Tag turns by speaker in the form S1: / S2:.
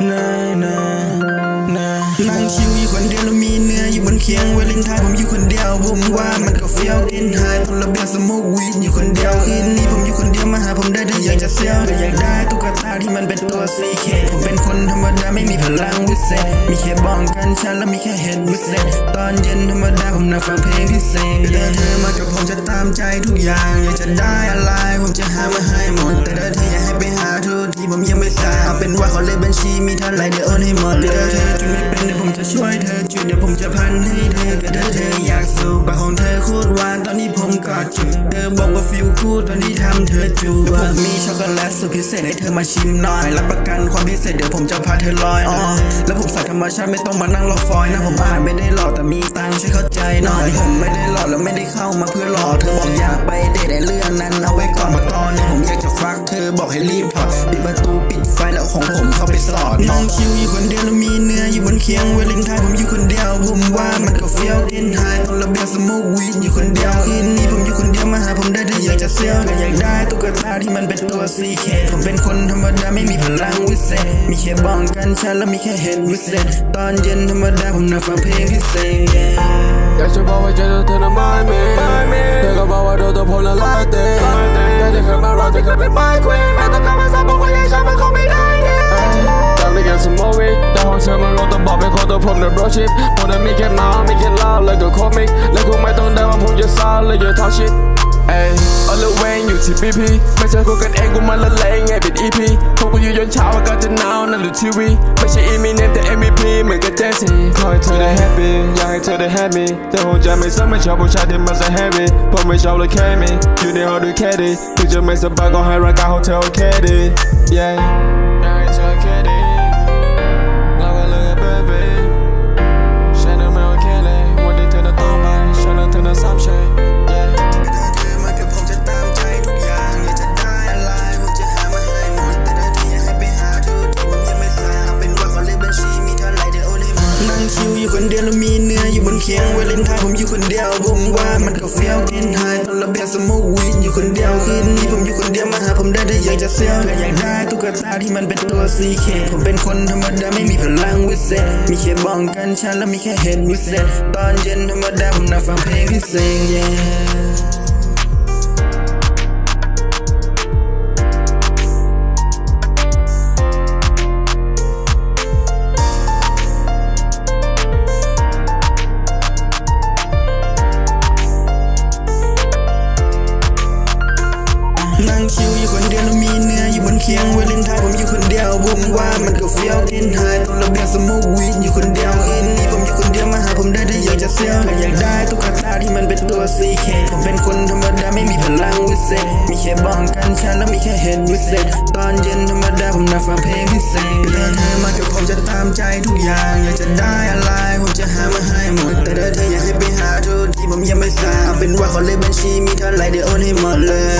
S1: นานนนั่งชิวอยู่คนเดียวแล้วมีเนื้ออยู่บนเคียงวาเลนทายผมอยู่คนเดียวผมว่ามันก็เฟี้ยวกินหายตอนระเบียงสโมกวีดอยู่คนเดียวคืนนี้ผมอยู่คนเดียวมาหาผมได้ถ้าอยากจะเซลก็อยากได้ตุ๊กตา ที่มันเป็นตัวซีเคผมเป็นคนธรรมดาไม่มีพลังวิเศษ มีแค่บ้องกันฉันแล้วมีแค่เห็ดวิเศษ ตอนเย็นธรรมดาผมนั่งฟังเพลงพิเศษแต่เธอมากับผมจะตามใจทุกอย่าง อยากจะได้อะไรผมจะหามาให้หมด แต่ถ้าเธออยากให้ไปหาทุกที่ผมยังไม่ทราบเอาเป็นว่าขาเลขบัญชีมีเท่าไรเดี๋ยวโอนให้หมดแต่ถ้าเธอจุดไม่เป็นเดี๋ยวผมจะช่วยเธอจุดเดี๋ยวผมจะพันให้เธอแต่ถ้ วานตอนนี้ผมกอดจุดเธอบอกว่าฟิลกูดตอนนี้ทำเธอจูบผมมีช็อกโกแลตสุดพิเศษให้เธอมาชิมหน่อยรับประกันความพิเศษเดี๋ยวผมจะพาเธอลอยอ๋อแล้วผมใส่ธรรมชาติไม่ต้องมานั่งรอฟอยนะผมอานไม่ได้หล่อแต่มีตังช่วยเข้าใจหน่อยผมไม่ได้หล่อแล้วไม่ได้เข้ามาเพื่อหล่อเธอบอกอยากไปเดทในเรื่องนั้นเอาไว้ก่อนมาตอนนี้ผมอยากจะฟักเธอบอกให้รีบถอปิดประตูปิดไฟแล้วของผมเข้าไปสอดนั่งชิวอยู่คนเดียวแล้วมีเนื้ออยู่บนเคียงเวาเลนไทน์ผมอยู่คนเดียวผมว่ามันก็เฟี้ยวกินหายตอนระเบียงสโมกวีดอยู่คนเดียวคืนนี้ผมอยู่คนเดียวมาหาผมได้ถ้าอยากจะเซี่ยวก็อยากได้ตุ๊กตาที่มันเป็นตัวซีเคผมเป็นคนธรรมดาไม่มีพลังวิเศษ มีแค่บ้องกันฉันแล้วมีแค่เห็ดวิเศษ ตอนเย็นธรรมดาผมนั่งฟังเพลงพิเศษ
S2: อยากจะบอกว่าเจอเธอน่ะไม่มีเธอก็บอกว่าโดนตัวผมละลายเตะแต่จะเคยมาเราจะเคยเป็นไมค์ควีนแม้แต่กลับมาสับบอกว่ายังฉันมันคงไม่ได้เนี่ยจำได้แค่สมอวิแต่ห้องเธอมันรถต้องบอกเป็นคนตัวผมเนี่ยบรชิปผมนั้นมีแค่ ซาเลยอย่าทัชชิตเอ้ยเอาละเวงอยู่ที่บีพีไม่ใช่คุยกันเองกูมาละเลงไงเป็นอีพีพวกกูอยู่ยนเช้าอากาศจะหนาวนั่นหรือทีวีไม่ใช่อีมีเนมแต่ MVP เหมือนกับเจสซี่ขอให้เธอได้ happy อยากให้เธอได้ happy แต่หัวใจไม่ซ้ำไม่ชอบผู้ชายที่มันจะ heavy ผมไม่ชอบเลยแค่มีอยู่ในห้องดูแค่ดีถึงจะไม่สบายก็ให้ราคาโฮเทลแค่ดี yeah อยู่คนเดี
S1: ยวแล้วมีเนื้ออยู่บนเคียงวาเลนทน์ผมอยู่คนเดียวผมว่ามันก็เฟี้ยวกินหายตอนระเบียงสมมกวีดอยู่คนเดียวคืนนี้ผมอยู่คนเดียวมาหาผมได้ถ้าอยากจะเซลล์เธออยากได้ตุ๊กตาที่มันเป็นตัวซีเคผมเป็นคนธรรมดาไม่มีพลังวิเศษมีแค่บ้องกันฉันแล้วมีแค่เห็นวิเศษตอนเย็นธรรมดาผมนั่งฟังเพลงพิเศษ yeah นั่งชิวอยู่คนเดียวแล้วมีเนื้ออยู่บนเคียงวาเลนไทน์ผมอยู่คนเดียวผมว่ามันก็เฟี้ยวกินหายตอนระเบียงสโมกวีดอยู่คนเดียวคืนนี้ผมอยู่คนเดียวมาหาผมได้ถ้าอยากจะเซี่ยวก็อยากได้ตุ๊กตาที่มันเป็นตัวซีเคผมเป็นคนธรรมดาไม่มีพลังวิเศษมีแค่บ้องกันฉันแล้วมีแค่เห็ดวิเศษตอนเย็นธรรมดาผมนั่งฟังเพลงพิเศษถ้าเธอมากับผมจะตามใจทุกอย่าง อยากจะได้อะไรผมจะหามาให้หมด แต่ถ้าเธออยากให้ไปหาทุกที่ผมยังไม่ทราบเป็นว่าขอเลขบัญชีมีเท่าไรเดี๋ยวโอนให้หมดเลย